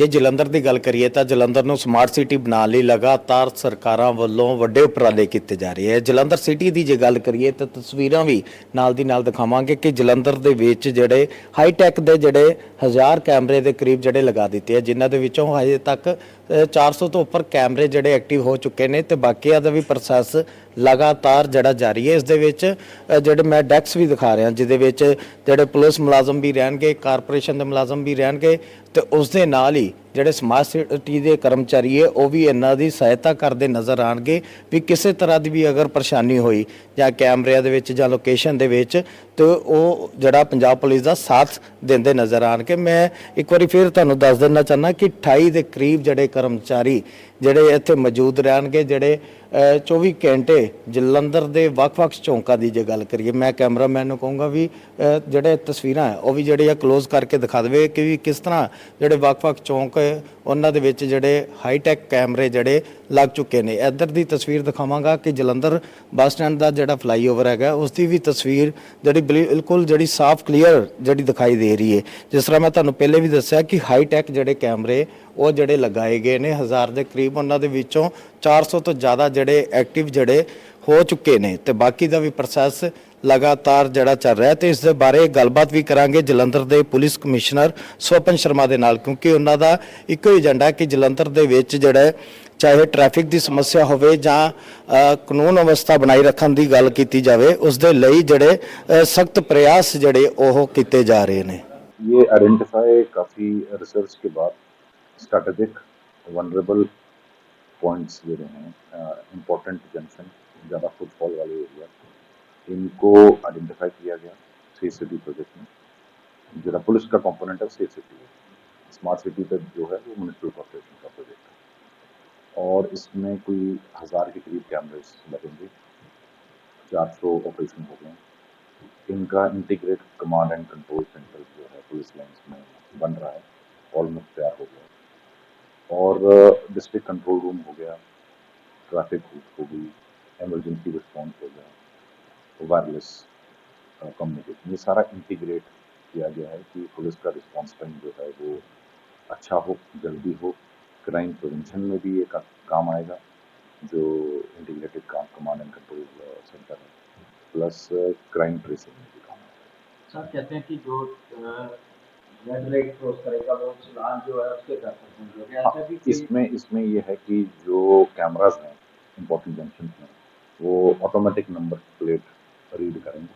ਜੇ ਜਲੰਧਰ ਦੀ ਗੱਲ ਕਰੀਏ ਤਾਂ ਜਲੰਧਰ ਨੂੰ ਸਮਾਰਟ ਸਿਟੀ ਬਣਾਉਣ ਲਈ ਲਗਾਤਾਰ ਸਰਕਾਰਾਂ ਵੱਲੋਂ ਵੱਡੇ ਉਪਰਾਲੇ ਕੀਤੇ ਜਾ ਰਹੇ ਹੈ ਜਲੰਧਰ ਸਿਟੀ ਦੀ ਜੇ ਗੱਲ ਕਰੀਏ ਤਾਂ ਤਸਵੀਰਾਂ ਵੀ ਨਾਲ ਦੀ ਨਾਲ ਦਿਖਾਵਾਂਗੇ ਕਿ ਜਲੰਧਰ ਦੇ ਵਿੱਚ ਜਿਹੜੇ ਹਾਈ ਟੈਕ ਦੇ ਜਿਹੜੇ ਹਜ਼ਾਰ ਕੈਮਰੇ ਦੇ ਕਰੀਬ ਜਿਹੜੇ ਲਗਾ ਦਿੱਤੇ ਆ ਜਿਨ੍ਹਾਂ ਦੇ ਵਿੱਚੋਂ ਹਜੇ ਤੱਕ ਅ, 400 ਤੋਂ ਉੱਪਰ ਕੈਮਰੇ ਜਿਹੜੇ ਐਕਟਿਵ ਹੋ ਚੁੱਕੇ ਨੇ ਤੇ ਬਾਕੀਆਂ ਦਾ ਵੀ ਪ੍ਰੋਸੈਸ ਲਗਾਤਾਰ ਜਿਹੜਾ ਜਾਰੀ ਹੈ। ਇਸ ਦੇ ਵਿੱਚ ਜਿਹੜੇ ਮੈਂ ਡੈਕਸ ਵੀ ਦਿਖਾ ਰਿਹਾ, ਜਿਹਦੇ ਵਿੱਚ ਜਿਹੜੇ ਪੁਲਿਸ ਮੁਲਾਜ਼ਮ ਵੀ ਰਹਿਣਗੇ, ਕਾਰਪੋਰੇਸ਼ਨ ਦੇ ਮੁਲਾਜ਼ਮ ਵੀ ਰਹਿਣਗੇ, ਤੇ ਉਸ ਦੇ ਨਾਲ ਹੀ ਜਿਹੜੇ ਸਮਾਰਟ ਸਿਟੀ ਦੇ ਕਰਮਚਾਰੀ ਹੈ ਉਹ ਵੀ ਇਹਨਾਂ ਦੀ ਸਹਾਇਤਾ ਕਰਦੇ ਨਜ਼ਰ ਆਣਗੇ ਵੀ ਕਿਸੇ ਤਰ੍ਹਾਂ ਦੀ ਵੀ ਅਗਰ ਪਰੇਸ਼ਾਨੀ ਹੋਈ ਜਾਂ ਕੈਮਰਿਆਂ ਦੇ ਵਿੱਚ ਜਾਂ ਲੋਕੇਸ਼ਨ ਦੇ ਵਿੱਚ ਤੇ ਉਹ ਜਿਹੜਾ ਪੰਜਾਬ ਪੁਲਿਸ ਦਾ ਸਾਥ ਦਿੰਦੇ ਨਜ਼ਰ ਆਣਗੇ ਮੈਂ ਇੱਕ ਵਾਰੀ ਫਿਰ ਤੁਹਾਨੂੰ ਦੱਸ ਦੇਣਾ ਚਾਹੁੰਦਾ ਕਿ 28 ਦੇ ਕਰੀਬ ਜਿਹੜੇ ਕਰਮਚਾਰੀ ਜਿਹੜੇ ਇੱਥੇ ਮੌਜੂਦ ਰਹਿਣਗੇ ਜਿਹੜੇ ਅ, 24 ਘੰਟੇ ਜਲੰਧਰ ਦੇ ਵੱਖ-ਵੱਖ ਚੌਂਕਾਂ ਦੀ ਜੇ ਗੱਲ ਕਰੀਏ ਮੈਂ ਕੈਮਰਾਮੈਨ ਨੂੰ ਕਹੂੰਗਾ ਵੀ ਜਿਹੜੇ ਤਸਵੀਰਾਂ ਉਹ ਵੀ ਜਿਹੜੇ ਆ ক্লোਜ਼ ਕਰਕੇ ਦਿਖਾ ਦੇਵੇ ਕਿ ਵੀ ਕਿਸ ਤਰ੍ਹਾਂ ਜਿਹੜੇ ਵੱਖ-ਵੱਖ ਚੌਂਕ ਉਹਨਾਂ ਦੇ ਵਿੱਚ ਜਿਹੜੇ ਹਾਈ ਟੈਕ ਕੈਮਰੇ ਜਿਹੜੇ ਲੱਗ ਚੁੱਕੇ ਨੇ। ਇੱਧਰ ਦੀ ਤਸਵੀਰ ਦਿਖਾਵਾਂਗਾ ਕਿ ਜਲੰਧਰ ਬੱਸ ਸਟੈਂਡ ਦਾ ਜਿਹੜਾ ਫਲਾਈਓਵਰ ਹੈਗਾ, ਉਸ ਦੀ ਵੀ ਤਸਵੀਰ ਜਿਹੜੀ ਬਿਲਕੁਲ ਜਿਹੜੀ ਸਾਫ਼ ਕਲੀਅਰ ਜਿਹੜੀ ਦਿਖਾਈ ਦੇ ਰਹੀ ਹੈ। ਜਿਸ ਤਰ੍ਹਾਂ ਮੈਂ ਤੁਹਾਨੂੰ ਪਹਿਲੇ ਵੀ ਦੱਸਿਆ ਕਿ ਹਾਈ ਟੈਕ ਜਿਹੜੇ ਕੈਮਰੇ, ਉਹ ਜਿਹੜੇ ਲਗਾਏ ਗਏ ਨੇ, ਹਜ਼ਾਰ ਦੇ ਕਰੀਬ ਉਹਨਾਂ ਦੇ ਵਿੱਚੋਂ 400 ਤੋਂ ਜ਼ਿਆਦਾ ਜਿਹੜੇ ਐਕਟਿਵ ਜਿਹੜੇ ਹੋ ਚੁੱਕੇ ਨੇ। ਤੇ ਬਾਕੀ ਦਾ ਵੀ ਪ੍ਰੋਸੈਸ ਲਗਾਤਾਰ ਜਿਹੜਾ ਚੱਲ ਰਿਹਾ ਤੇ ਇਸ ਦੇ ਬਾਰੇ ਗੱਲਬਾਤ ਵੀ ਕਰਾਂਗੇ ਜਲੰਧਰ ਦੇ ਪੁਲਿਸ ਕਮਿਸ਼ਨਰ ਸਵਪਨ ਸ਼ਰਮਾ ਦੇ ਨਾਲ ਕਿਉਂਕਿ ਉਹਨਾਂ ਦਾ ਇੱਕੋ ਹੀ ਏਜੰਡਾ ਹੈ ਕਿ ਜਲੰਧਰ ਦੇ ਵਿੱਚ ਜਿਹੜਾ ਹੈ, ਚਾਹੇ ਟ੍ਰੈਫਿਕ ਦੀ ਸਮੱਸਿਆ ਹੋਵੇ ਜਾਂ ਅ, ਕਾਨੂੰਨ ਅਵਸਥਾ ਬਣਾਈ ਰੱਖਣ ਦੀ ਗੱਲ ਕੀਤੀ ਜਾਵੇ ਉਸ ਦੇ ਲਈ ਜਿਹੜੇ ਸਖਤ ਪ੍ਰਯਾਸ ਜਿਹੜੇ ਉਹ ਕੀਤੇ ਜਾ ਰਹੇ ਨੇ ये आइडेंटिफाई काफ़ी रिसर्च के बाद स्ट्रैटेजिक वनरेबल पॉइंट्स जो हैं इम्पोर्टेंट जंक्शन ज़्यादा फुटफॉल वाले एरिया इनको आइडेंटिफाई किया गया सेफ़ सिटी प्रोजेक्ट में। जरा पुलिस का कंपोनेंट है सेफ़ सिटी है। स्मार्ट सिटी तक जो है, वो म्यूनसिपल कॉर्पोरेशन का प्रोजेक्ट है। और इसमें कोई हज़ार के करीब कैमरेज लगेंगे। चार सौ ऑपरेशन हो गए। इनका integrate command and control center जो है पुलिस लाइन्स में बन रहा है। ऑलमोस्ट तैयार हो गया। और डिस्ट्रिक्ट कंट्रोल रूम हो गया। ट्रैफ़िक हो गई। इमरजेंसी रिस्पॉन्स हो गया। वायरलेस कम्युनिकेशन ये सारा इंटीग्रेट किया गया है कि पुलिस का रिस्पॉन्स टाइम जो है वो अच्छा हो जल्दी हो। क्राइम प्रिवेंशन में भी ये का, काम आएगा जो इंटीग्रेटेड काम कमांड एंड कंट्रोल सेंटर है। प्लस क्राइम ट्रेसिंग में भी काम आएगा। सर कहते हैं कि जो रेड लाइट क्रॉस करेगा वो चलान जो है उसके कर सकते हैं हाँ, इसमें इसमें ये है कि जो कैमरास हैं इंपॉर्टेंट जंक्शन में वो ऑटोमेटिक नंबर प्लेट रीड करेंगे।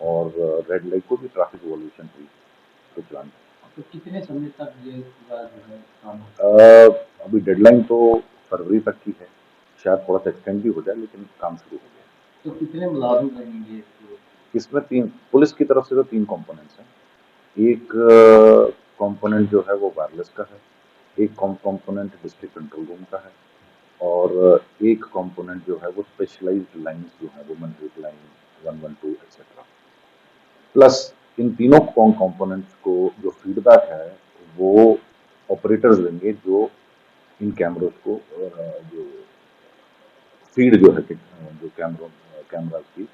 और रेड लाइट को भी ट्रैफ़िक वॉल्यूशन हुई तो चलान तो कितने समय तक ये काम होगा? अभी डेडलाइन तो फरवरी तक की है। शायद थोड़ा सा एक्सटेंड भी हो जाए लेकिन काम शुरू हो गया। तो कितने मुलाजिम लगेंगे इसमें तीन पुलिस की तरफ़ से तो तीन कंपोनेंट्स हैं। एक कंपोनेंट जो है वो वायरलेस का है एक कंपोनेंट डिस्ट्रिक्ट कंट्रोल रूम का है और एक कंपोनेंट जो है वो स्पेशलाइज्ड लाइंस जो है वो मनरेग line one one two etcetera plus इन तीनों कंपोनेंट्स को जो फीडबैक है वो ऑपरेटर्स देंगे जो इन कैमरों को अ, जो फीड जो है कि- जो कैमरों कैमराज की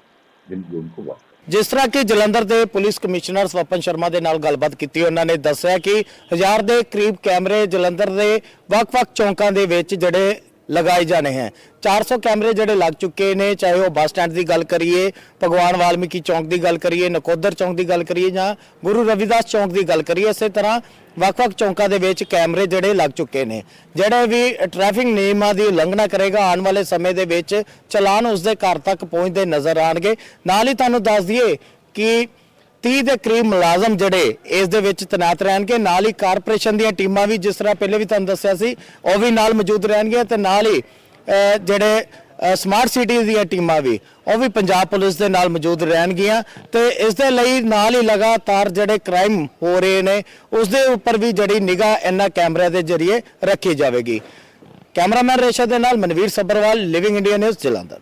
जिन जो उनको वॉच ਜਿਸ ਤਰ੍ਹਾਂ ਕਿ ਜਲੰਧਰ ਦੇ ਪੁਲਿਸ ਕਮਿਸ਼ਨਰ ਸਵਪਨ ਸ਼ਰਮਾ ਦੇ ਨਾਲ ਗੱਲਬਾਤ ਕੀਤੀ ਉਹਨਾਂ ਨੇ ਦੱਸਿਆ ਕਿ ਹਜ਼ਾਰ ਦੇ ਕਰੀਬ ਕੈਮਰੇ ਜਲੰਧਰ ਦੇ ਵੱਖ-ਵੱਖ ਚੌਂਕਾਂ ਦੇ ਵਿੱਚ ਜਿਹੜੇ ਲਗਾਏ ਜਾਣੇ ਹੈ। 400 ਕੈਮਰੇ ਜਿਹੜੇ ਲੱਗ ਚੁੱਕੇ ਨੇ, ਚਾਹੇ ਉਹ ਬੱਸ ਸਟੈਂਡ ਦੀ ਗੱਲ ਕਰੀਏ, ਭਗਵਾਨ ਵਾਲਮੀਕੀ ਚੌਂਕ ਦੀ ਗੱਲ ਕਰੀਏ, ਨਕੋਦਰ ਚੌਂਕ ਦੀ ਗੱਲ ਕਰੀਏ ਜਾਂ ਗੁਰੂ ਰਵਿਦਾਸ ਚੌਂਕ ਦੀ ਗੱਲ ਕਰੀਏ, ਇਸੇ ਤਰ੍ਹਾਂ ਵੱਖ-ਵੱਖ ਚੌਂਕਾਂ ਦੇ ਵਿੱਚ ਕੈਮਰੇ ਜਿਹੜੇ ਲੱਗ ਚੁੱਕੇ ਨੇ। ਜਿਹੜੇ ਵੀ ਟ੍ਰੈਫਿਕ ਨਿਯਮਾਂ ਦੀ ਉਲੰਘਣਾ ਕਰੇਗਾ ਆਉਣ ਵਾਲੇ ਸਮੇਂ ਦੇ ਵਿੱਚ, ਚਲਾਨ ਉਸਦੇ ਘਰ ਤੱਕ ਪਹੁੰਚਦੇ ਨਜ਼ਰ ਆਣਗੇ ਨਾਲ ਹੀ ਤੁਹਾਨੂੰ ਦੱਸ ਦਈਏ ਕਿ 30 ਦੇ ਕਰੀਬ ਮੁਲਾਜ਼ਮ ਜਿਹੜੇ ਇਸ ਦੇ ਵਿੱਚ ਤੈਨਾਤ ਰਹਿਣਗੇ। ਨਾਲ ਹੀ ਕਾਰਪੋਰੇਸ਼ਨ ਦੀਆਂ ਟੀਮਾਂ ਵੀ ਜਿਸ ਤਰ੍ਹਾਂ ਪਹਿਲੇ ਵੀ ਤੁਹਾਨੂੰ ਦੱਸਿਆ ਸੀ, ਉਹ ਵੀ ਨਾਲ ਮੌਜੂਦ ਰਹਿਣਗੀਆਂ ਤੇ ਨਾਲ ਹੀ ਜਿਹੜੇ ਸਮਾਰਟ ਸਿਟੀਜ਼ ਦੀਆਂ ਟੀਮਾਂ ਵੀ, ਉਹ ਵੀ ਪੰਜਾਬ ਪੁਲਿਸ ਦੇ ਨਾਲ ਮੌਜੂਦ ਰਹਿਣਗੀਆਂ ਤੇ ਇਸ ਦੇ ਲਈ ਨਾਲ ਹੀ ਲਗਾਤਾਰ ਜਿਹੜੇ ਕ੍ਰਾਈਮ ਹੋ ਰਹੇ ਨੇ, ਉਸ ਦੇ ਉੱਪਰ ਵੀ ਜਿਹੜੀ ਨਿਗਾਹ ਇਹਨਾਂ ਕੈਮਰਿਆਂ ਦੇ ਜ਼ਰੀਏ ਰੱਖੀ ਜਾਵੇਗੀ। ਕੈਮਰਾਮੈਨ ਰੇਸ਼ਾ ਦੇ ਨਾਲ Manveer Sabharwal Living India News Jalandhar.